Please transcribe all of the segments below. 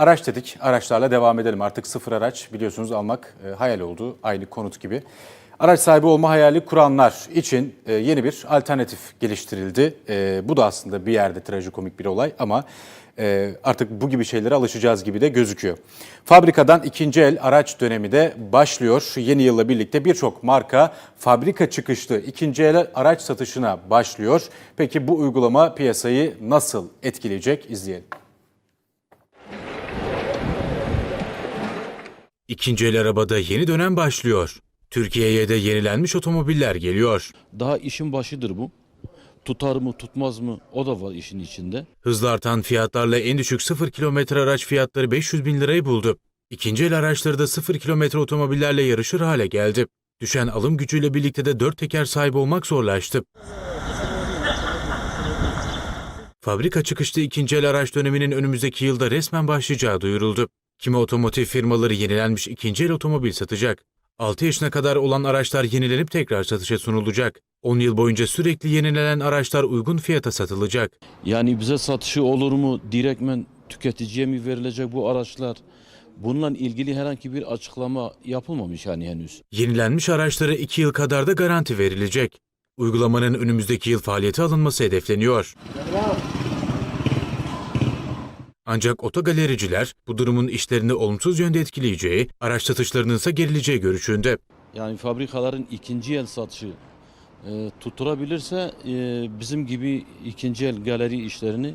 Araç dedik, araçlarla devam edelim. Artık sıfır araç biliyorsunuz almak e, hayal oldu, aynı konut gibi. Araç sahibi olma hayali kuranlar için e, yeni bir alternatif geliştirildi. E, bu da aslında bir yerde trajikomik bir olay ama e, artık bu gibi şeylere alışacağız gibi de gözüküyor. Fabrikadan ikinci el araç dönemi de başlıyor. Yeni yılla birlikte birçok marka fabrika çıkışlı ikinci el araç satışına başlıyor. Peki bu uygulama piyasayı nasıl etkileyecek izleyelim. İkinci el arabada yeni dönem başlıyor. Türkiye'ye de yenilenmiş otomobiller geliyor. Daha işin başıdır bu. Tutar mı tutmaz mı o da var işin içinde. Hızla artan fiyatlarla en düşük 0 kilometre araç fiyatları 500 bin lirayı buldu. İkinci el araçları da 0 kilometre otomobillerle yarışır hale geldi. Düşen alım gücüyle birlikte de dört teker sahibi olmak zorlaştı. Fabrika çıkışlı ikinci el araç döneminin önümüzdeki yılda resmen başlayacağı duyuruldu. Kimi otomotiv firmaları yenilenmiş ikinci el otomobil satacak. 6 yaşına kadar olan araçlar yenilenip tekrar satışa sunulacak. 10 yıl boyunca sürekli yenilenen araçlar uygun fiyata satılacak. Yani bize satışı olur mu? Direktmen tüketiciye mi verilecek bu araçlar? Bununla ilgili herhangi bir açıklama yapılmamış yani henüz. Yenilenmiş araçlara 2 yıl kadar da garanti verilecek. Uygulamanın önümüzdeki yıl faaliyete alınması hedefleniyor. Ancak otogalericiler bu durumun işlerini olumsuz yönde etkileyeceği, araç satışlarının ise gerileceği görüşünde. Yani fabrikaların ikinci el satışı e, tutturabilirse e, bizim gibi ikinci el galeri işlerini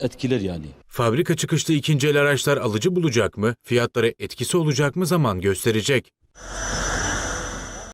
etkiler yani. Fabrika çıkışlı ikinci el araçlar alıcı bulacak mı, fiyatlara etkisi olacak mı zaman gösterecek.